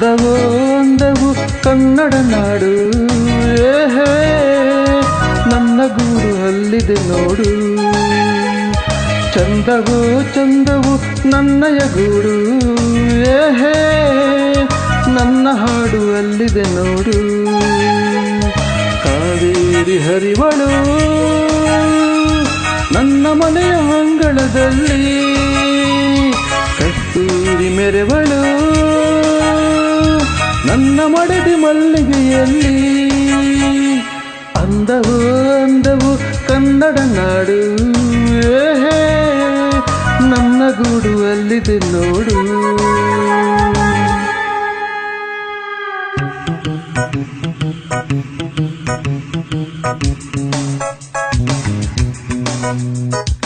ಅಂದವೋ, ಅಂದವು ಕನ್ನಡ ನಾಡು. ನನ್ನ ಗೂಡು ಅಲ್ಲಿದೆ ನೋಡು. ಚಂದವು ಚಂದವು ನನ್ನಯ ಗೂಡು. ನನ್ನ ಹಾಡು ಅಲ್ಲಿದೆ ನೋಡು. ಕಾವೇರಿ ಹರಿವಳು, ನನ್ನ ಮನೆಯ ಅಂಗಳದಲ್ಲಿ, ಕಸ್ತೂರಿ ಮೆರೆವಳು. ನನ್ನ ಮಡದಿ ಮಲ್ಲಿಗೆಯಲ್ಲಿ ಅಂದವು ಅಂದವು ಕನ್ನಡ ನಾಡು. ನನ್ನ ಗೂಡು ಅಲ್ಲಿದೆ ನೋಡು. ನನ್ನ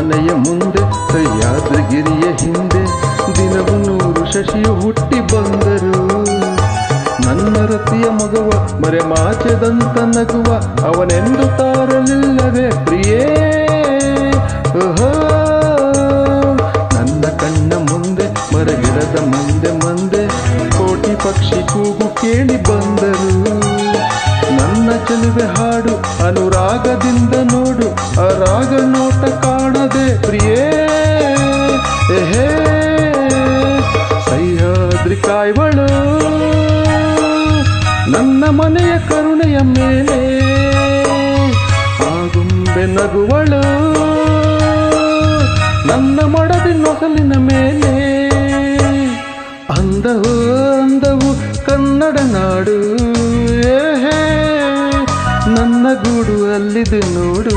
ಮನೆಯ ಮುಂದೆ, ಸಹ್ಯಾದ್ರಗಿರಿಯ ಹಿಂದೆ ದಿನವು ನೂರು ಶಶಿಯು ಹುಟ್ಟಿ ಬಂದರು. ನನ್ನ ರತಿಯ ಮಗುವ, ಮರೆ ಮಾಚದಂತ ನಗುವ, ಅವನೆಂದು ತಾರಲಿಲ್ಲವೇ ಪ್ರಿಯೇ? ನನ್ನ ಕಣ್ಣ ಮುಂದೆ ಮರಗಿಡದ ಮುಂದೆ ಮುಂದೆ, ಕೋಟಿ ಪಕ್ಷಿ ಕೂಗು ಕೇಳಿ ಬಂದರು. ನನ್ನ ಚೆಲುವೆ ಹಾಡು, ಅನುರಾಗದಿಂದ ನೋಡು, ಆ ರಾಗ ನೋಟ ಕರುಣೆಯ ಮೇಲೆ ಆಗುಂಬೆ ನಗುವಳು. ನನ್ನ ಮಡದಿ ನೊಸಲಿನ ಮೇಲೆ ಅಂದವು ಅಂದವು ಕನ್ನಡ ನಾಡು. ನನ್ನ ಗೂಡು ಅಲ್ಲಿದೆ ನೋಡು.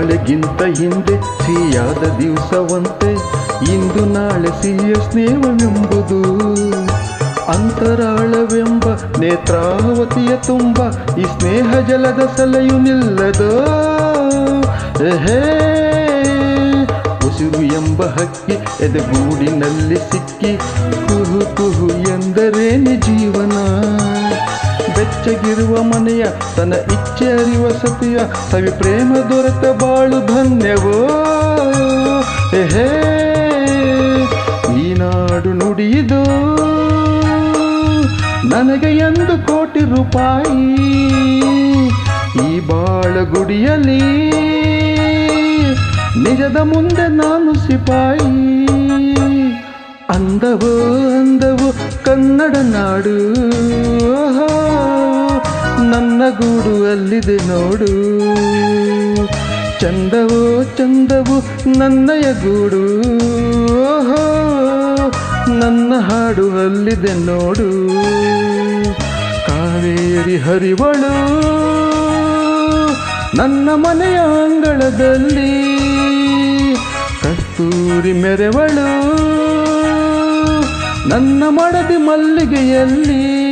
ನಾಳೆಗಿಂತ ಹಿಂದೆ ಸಿಹಿಯಾದ ದಿವಸವಂತೆ ಇಂದು ನಾಳೆ ಸಿಹಿಯ ಸ್ನೇಹವೆಂಬುದು. ಅಂತರಾಳವೆಂಬ ನೇತ್ರಾವತಿಯ ತುಂಬ ಈ ಸ್ನೇಹ ಜಲದ ಸಲೆಯು ನಿಲ್ಲದ. ಎಹೇ, ಉಸಿರು ಎಂಬ ಹಕ್ಕಿ ಎದೆಗೂಡಿನಲ್ಲಿ ಸಿಕ್ಕಿ. ಕುಹು ಕುಹು ಎಂದರೇನೆ ಜೀವನ ಬೆಚ್ಚಗಿರುವ ಮನೆಯ ತನ್ನ ಇಚ್ಛೆ ಅರಿವ ಸತಿಯ ಸವಿ ಪ್ರೇಮ ದೊರೆತ ಬಾಳು ಧನ್ಯವೋ. ಈ ನಾಡು ನುಡಿಯಿದು. ನನಗೆ ಎಂದು ಕೋಟಿ ರೂಪಾಯಿ. ಈ ಬಾಳ ಗುಡಿಯಲ್ಲಿ ನಿಜದ ಮುಂದೆ ನಾನು ಸಿಪಾಯಿ. ಅಂದವು ಅಂದವು ಕನ್ನಡ ನಾಡು. ನನ್ನ ಗೂಡು ಅಲ್ಲಿದೆ ನೋಡು. ಚಂದವೋ, ಚಂದವು, ನನ್ನಯ ಗೂಡು. ನನ್ನ ಹಾಡು ಅಲ್ಲಿದೆ ನೋಡು. ಕಾವೇರಿ ಹರಿವಳು, ನನ್ನ ಮನೆಯ ಅಂಗಳದಲ್ಲಿ. ಕಸ್ತೂರಿ ಮೆರೆವಳು, ನನ್ನ ಮಡದಿ ಮಲ್ಲಿಗೆಯಲ್ಲಿ.